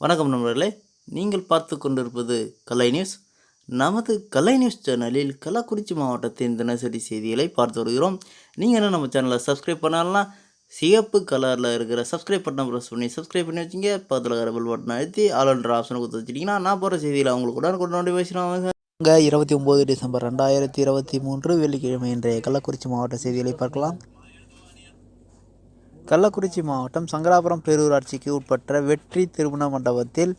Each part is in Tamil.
வணக்கம் நண்பர்களே. நீங்கள் பார்த்து கொண்டிருப்பது கலை நியூஸ். நமது கலை நியூஸ் சேனலில் கள்ளக்குறிச்சி மாவட்டத்தின் தினசரி செய்திகளை பார்த்து வருகிறோம். நீங்கள் என்ன நம்ம சேனலை சப்ஸ்கிரைப் பண்ணலாம் சிகப்பு கலரில் இருக்கிற சப்ஸ்கிரைப் பட்டன் ப்ரெஸ் பண்ணி சப்ஸ்கிரைப் பண்ணி வச்சுங்க. பக்கத்தில் இருக்கிற பெல் பட்டன் அழுத்தி ஆளுன்ற ஆப்ஷனை கொடுத்து வச்சிட்டிங்கன்னா நான் போகிற செய்தியில் அவங்களுக்கு உடனுக்குடன் நோட்டிஃபிகேஷன் இங்கே இருபத்தி ஒம்பது டிசம்பர் ரெண்டாயிரத்தி இருபத்தி மூன்று வெள்ளிக்கிழமை இன்றைய கள்ளக்குறிச்சி மாவட்ட செய்திகளை பார்க்கலாம். கள்ளக்குறிச்சி மாவட்டம் சங்கராபுரம் பேரூராட்சிக்கு உட்பட்ட வெற்றி திருமண மண்டபத்தில்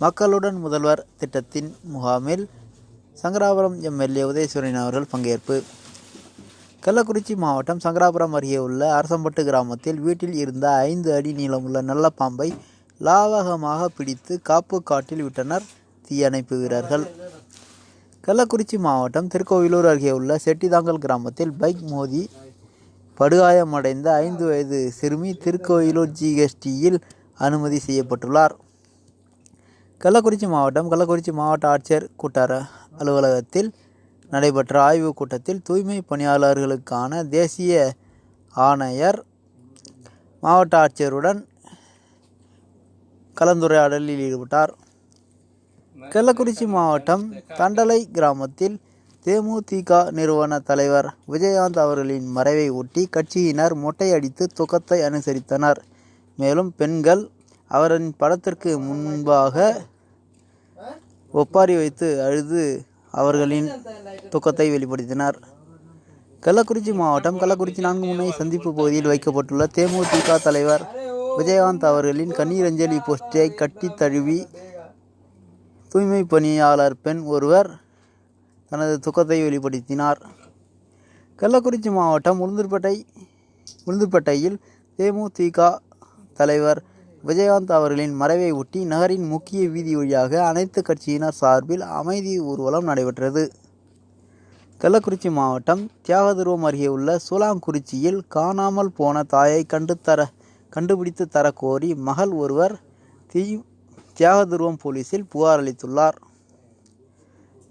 மக்களுடன் முதல்வர் திட்டத்தின் முகாமில் சங்கராபுரம் எம்எல்ஏ உதயசூரியன் அவர்கள் பங்கேற்பு. கள்ளக்குறிச்சி மாவட்டம் சங்கராபுரம் அருகே உள்ள அரசம்பட்டு கிராமத்தில் வீட்டில் இருந்த ஐந்து அடி நீளமுள்ள நல்ல பாம்பை லாவகமாக பிடித்து காப்பு காட்டில் விட்டனர் தீயணைப்பு வீரர்கள். கள்ளக்குறிச்சி மாவட்டம் திருக்கோவிலூர் அருகே உள்ள செட்டிதாங்கல் கிராமத்தில் பைக் மோதி படுகாயமடைந்த ஐந்து வயது சிறுமி திருக்கோயிலூர் ஜிஎஸ்டியில் அனுமதி செய்யப்பட்டுள்ளார். கள்ளக்குறிச்சி மாவட்டம் கள்ளக்குறிச்சி மாவட்ட ஆட்சியர் கூட்டார அலுவலகத்தில் நடைபெற்ற ஆய்வுக் கூட்டத்தில் தூய்மை பணியாளர்களுக்கான தேசிய ஆணையர் மாவட்ட ஆட்சியருடன் கலந்துரையாடலில் ஈடுபட்டார். கள்ளக்குறிச்சி மாவட்டம் தண்டலை கிராமத்தில் தேமுதிக நிறுவன தலைவர் விஜயகாந்த் அவர்களின் மறைவை ஒட்டி கட்சியினர் மொட்டையடித்து துக்கத்தை அனுசரித்தனர். மேலும் பெண்கள் அவரின் படத்திற்கு முன்பாக ஒப்பாரி வைத்து அழுது அவர்களின் துக்கத்தை வெளிப்படுத்தினர். கள்ளக்குறிச்சி மாவட்டம் கள்ளக்குறிச்சி நான்கு முனை சந்திப்பு பகுதியில் வைக்கப்பட்டுள்ள தேமுதிக தலைவர் விஜயகாந்த் அவர்களின் கண்ணீர் அஞ்சலி போஸ்டரை கட்டி தழுவி தூய்மை பணியாளர் பெண் ஒருவர் தனது துக்கத்தை வெளிப்படுத்தினார். கள்ளக்குறிச்சி மாவட்டம் உளுந்தூர்பேட்டை உளுந்தூர்பேட்டையில் தேமுதிக தலைவர் விஜயகாந்த் அவர்களின் மறைவை ஒட்டி நகரின் முக்கிய வீதி வழியாக அனைத்து கட்சியினர் சார்பில் அமைதி ஊர்வலம் நடைபெற்றது. கள்ளக்குறிச்சி மாவட்டம் தியாகதுருவம் அருகே உள்ள சூலாங்குறிச்சியில் காணாமல் போன தாயை கண்டு தர கண்டுபிடித்து தரக்கோரி கோரி மகள் ஒருவர் தீ தியாகதுருவம் போலீசில் புகார் அளித்துள்ளார்.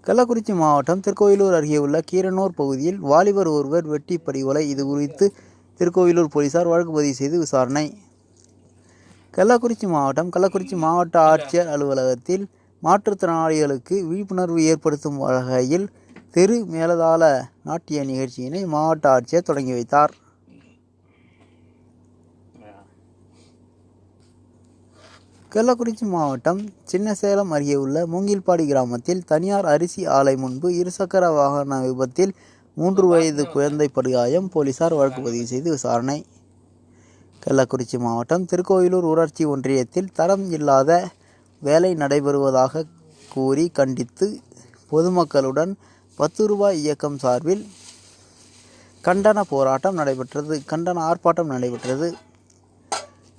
கள்ளக்குறிச்சி மாவட்டம் திருக்கோயிலூர் அருகே உள்ள கீரனூர் பகுதியில் வாலிபர் ஒருவர் வெட்டி படுகொலை இது குறித்து திருக்கோயிலூர் போலீசார் வழக்கு பதிவு செய்து விசாரணை. கள்ளக்குறிச்சி மாவட்டம் கள்ளக்குறிச்சி மாவட்ட ஆட்சியர் அலுவலகத்தில் மாற்றுத்திறனாளிகளுக்கு விழிப்புணர்வு ஏற்படுத்தும் வகையில் தெரு மேலதாள நாட்டிய நிகழ்ச்சியினை மாவட்ட ஆட்சியர் தொடங்கி வைத்தார். கள்ளக்குறிச்சி மாவட்டம் சின்னசேலம் அருகே உள்ள மூங்கில்பாடி கிராமத்தில் தனியார் அரிசி ஆலை முன்பு இருசக்கர வாகன விபத்தில் மூன்று வயது குழந்தை படுகாயம் போலீசார் வழக்கு பதிவு செய்து விசாரணை. கள்ளக்குறிச்சி மாவட்டம் திருக்கோயிலூர் ஊராட்சி ஒன்றியத்தில் தரம் இல்லாத வேலை நடைபெறுவதாக கூறி கண்டித்து பொதுமக்களுடன் பத்து ரூபாய் இயக்கம் சார்பில் கண்டன போராட்டம் நடைபெற்றது. கண்டன ஆர்ப்பாட்டம் நடைபெற்றது.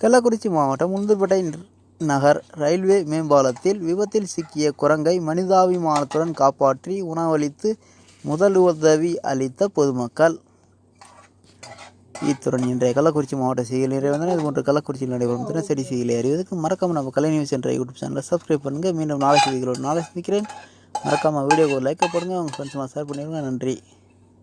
கள்ளக்குறிச்சி மாவட்டம் உளுந்துப்பேட்டை நகர் ரயில்வே மேம்பாலத்தில் விபத்தில் சிக்கிய குரங்கை மனிதாபிமானத்துடன் காப்பாற்றி உணவளித்து முதலுதவி அளித்த பொதுமக்கள். இத்துடன் இன்றைய கள்ளக்குறிச்சி மாவட்ட செய்திகள் நிறைவந்தன இது போன்ற கள்ளக்குறிச்சியில் நடைபெறும் தினசரி செய்திகளை அறிவதற்கு மறக்காம நம்ம கலை நியூஸ் என்ற யூடியூப் சேனலை சப்ஸ்கிரைப் பண்ணுங்கள் மீண்டும் நாளை செய்திகளோடு நாளை சந்திக்கிறேன். மறக்காமல் வீடியோக்கு லைக் போடுங்க. உங்கள் ஃப்ரெண்ட்ஸ்லாம் ஷேர் பண்ணிடுங்க. நன்றி.